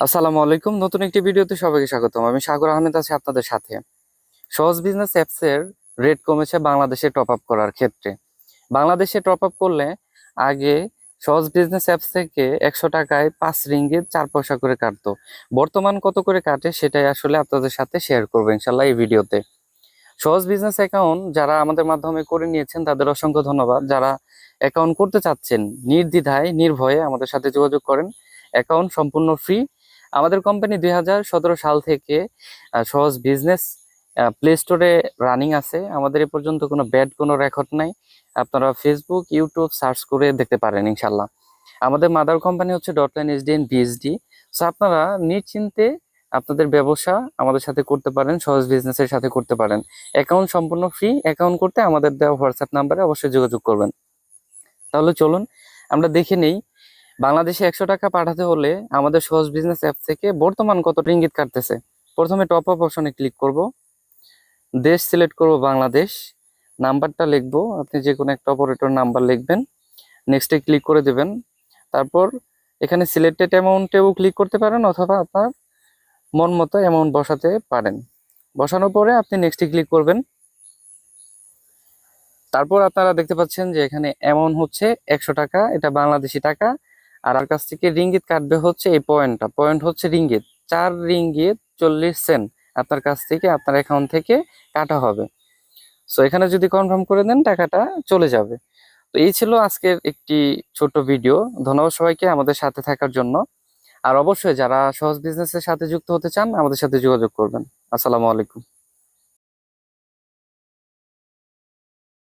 আসসালামু আলাইকুম। নতুন একটি ভিডিওতে সবাইকে স্বাগতম। আমি সাগর আহমেদ আছি আপনাদের সাথে। সহজ বিজনেস অ্যাপসের রেট কমেছে বাংলাদেশে টপ আপ করার ক্ষেত্রে। বাংলাদেশে টপ আপ করলে আগে সহজ বিজনেস অ্যাপস থেকে একশো টাকায় পাঁচ রিঙ্গিত চার পয়সা করে কাটতো। বর্তমান কত করে কাটে সেটাই আসলে আপনাদের সাথে শেয়ার করব ইনশাল্লাহ এই ভিডিওতে। সহজ বিজনেস অ্যাকাউন্ট যারা আমাদের মাধ্যমে করে নিয়েছেন, তাদের অসংখ্য ধন্যবাদ। যারা অ্যাকাউন্ট করতে চাচ্ছেন, নির্দ্বিধায়, নির্ভয়ে আমাদের সাথে যোগাযোগ করেন। অ্যাকাউন্ট সম্পূর্ণ ফ্রি আমাদের কোম্পানি দুই হাজার সতেরো সাল থেকে সহজ বিজনেস প্লে স্টোরে রানিং আছে। আমাদের এ পর্যন্ত কোনো ব্যাড কোনো রেকর্ড নাই। আপনারা ফেসবুক ইউটিউব সার্চ করে দেখতে পারেন ইনশাল্লাহ আমাদের মাদার কোম্পানি হচ্ছে dot line SDN BSD so আপনারা নিশ্চিন্তে আপনাদের ব্যবসা আমাদের সাথে করতে পারেন, সহজ বিজনেসের সাথে করতে পারেন। অ্যাকাউন্ট সম্পূর্ণ ফ্রি অ্যাকাউন্ট করতে আমাদের দেওয়া হোয়াটসঅ্যাপ নাম্বারে অবশ্যই যোগাযোগ করবেন। তাহলে চলুন, আমরা দেখে নেই বাংলাদেশে একশো টাকা পাঠাতে হলে আমাদের সহজ বিজনেস অ্যাপ থেকে বর্তমান কত ইঙ্গিত কাটতেছে? প্রথমে টপ আপ অপশনে ক্লিক করব। দেশ সিলেক্ট করব বাংলাদেশ। নাম্বারটা লিখব। আপনি যে কোনো একটা অপারেটর নাম্বার লিখবেন। নেক্সটে ক্লিক করে দেবেন। তারপর এখানে সিলেক্টেড অ্যামাউন্টেও ক্লিক করতে পারেন অথবা আপনার মন মতো অ্যামাউন্ট বসাতে পারেন। বসানোর পরে আপনি নেক্সটে ক্লিক করবেন। তারপর আপনারা দেখতে পাচ্ছেন যে এখানে অ্যামাউন্ট হচ্ছে একশো টাকা। এটা বাংলাদেশি টাকা। আর আর কাছ থেকে রিঙ্গিত কাটবে হচ্ছে এই পয়েন্টটা। পয়েন্ট হচ্ছে রিঙ্গিত। চার রিঙ্গিত চল্লিশ সেন্ট আপনার কাছ থেকে আপনার অ্যাকাউন্ট থেকে কাটা হবে। সো এখানে যদি কনফার্ম করে দেন, টাকাটা চলে যাবে। তো এই ছিল আজকের একটি ছোট ভিডিও ধন্যবাদ সবাইকে আমাদের সাথে থাকার জন্য। আর অবশ্যই যারা সহজ বিজনেসের সাথে যুক্ত হতে চান, আমাদের সাথে যোগাযোগ করবেন। আসসালামু আলাইকুম।